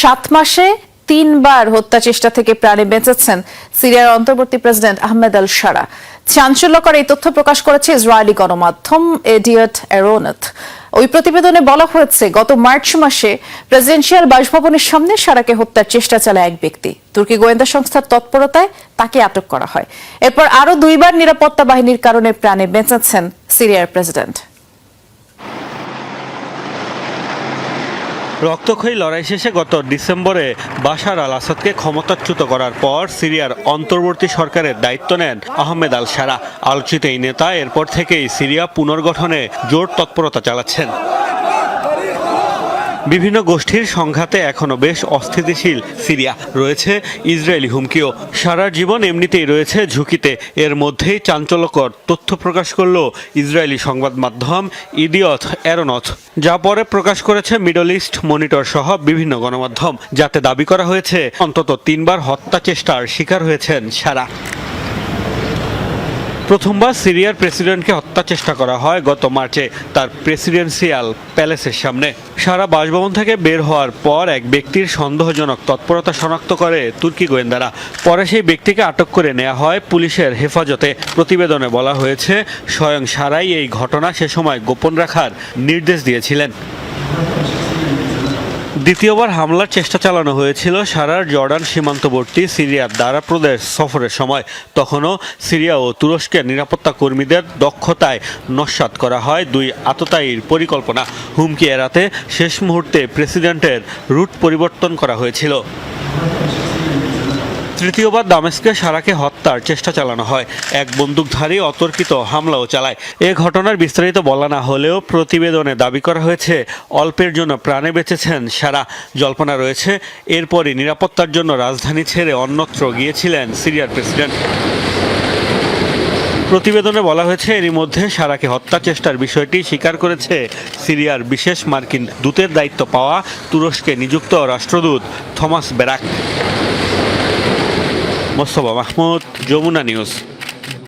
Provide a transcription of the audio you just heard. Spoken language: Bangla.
সাত মাসে তিনবার হত্যা চেষ্টা থেকে প্রাণে বেঁচেছেন সিরিয়ার অন্তর্বর্তী প্রেসিডেন্ট আহমেদ আল সারা। চাঞ্চল্যকর এই তথ্য প্রকাশ করেছে ইসরায়েলি গণমাধ্যম এডিয়ট এরোনথ ওই প্রতিবেদনে বলা হয়েছে, গত মার্চ মাসে প্রেসিডেন্সিয়াল বাসভবনের সামনে সারাকে হত্যার চেষ্টা চালায় এক ব্যক্তি। তুর্কি গোয়েন্দা সংস্থার তৎপরতায় তাকে আটক করা হয়। এরপর আরও দুইবার নিরাপত্তা বাহিনীর কারণে প্রাণে বেঁচেছেন সিরিয়ার প্রেসিডেন্ট। রক্তক্ষয়ী লড়াই শেষে গত ডিসেম্বরে বাশার আল আসাদকে ক্ষমতাচ্যুত করার পর সিরিয়ার অন্তর্বর্তী সরকারের দায়িত্ব নেন আহমেদ আল সারা আলোচিত এই নেতা এরপর থেকেই সিরিয়া পুনর্গঠনে জোর তৎপরতা চালাচ্ছেন। বিভিন্ন গোষ্ঠীর সংঘাতে এখনও বেশ অস্থিতিশীল সিরিয়া রয়েছে ইসরায়েলি হুমকিও। সারা জীবন এমনিতেই রয়েছে ঝুঁকিতে। এর মধ্যেই চাঞ্চল্যকর তথ্য প্রকাশ করল ইসরায়েলি সংবাদ মাধ্যম ইডিয়থ অ্যারোনথ। যা পরে প্রকাশ করেছে মিডল ইস্ট মনিটর সহ বিভিন্ন গণমাধ্যম, যাতে দাবি করা হয়েছে অন্তত তিনবার হত্যা চেষ্টার শিকার হয়েছেন সারা। প্রথমবার সিরিয়ার প্রেসিডেন্টকে হত্যা চেষ্টা করা হয় গত মার্চে তার প্রেসিডেন্সিয়াল প্যালেসের সামনে। সারা বাসভবন থেকে বের হওয়ার পর এক ব্যক্তির সন্দেহজনক তৎপরতা শনাক্ত করে তুর্কি গোয়েন্দারা। পরে সেই ব্যক্তিকে আটক করে নেওয়া হয় পুলিশের হেফাজতে। প্রতিবেদনে বলা হয়েছে, স্বয়ং সারাই এই ঘটনা সে সময় গোপন রাখার নির্দেশ দিয়েছিলেন। দ্বিতীয়বার হামলার চেষ্টা চালানো হয়েছিল সারার জর্ডান সীমান্তবর্তী সিরিয়ার দ্বারা প্রদেশ সফরের সময়। তখনও সিরিয়া ও তুরস্কের নিরাপত্তা কর্মীদের দক্ষতায় নস্বাত করা হয়, দুই আততায়ীর পরিকল্পনা। হুমকি এড়াতে শেষ মুহূর্তে প্রেসিডেন্টের রুট পরিবর্তন করা হয়েছিল। তৃতীয়বার দামেস্কে সারাকে হত্যার চেষ্টা চালানো হয়। এক বন্দুকধারী অতর্কিত হামলাও চালায়। এ ঘটনার বিস্তারিত বলা না হলেও প্রতিবেদনে দাবি করা হয়েছে, অল্পের জন্য প্রাণে বেঁচেছেন সারা। জল্পনা রয়েছে, এরপরই নিরাপত্তার জন্য রাজধানী ছেড়ে অন্যত্র গিয়েছিলেন সিরিয়ার প্রেসিডেন্ট। প্রতিবেদনে বলা হয়েছে, এরই মধ্যে সারাকে হত্যা চেষ্টার বিষয়টি স্বীকার করেছে সিরিয়ার বিশেষ মার্কিন দূতের দায়িত্ব পাওয়া তুরস্কে নিযুক্ত রাষ্ট্রদূত Thomas Barrack Mostafa Mahmud Jamuna news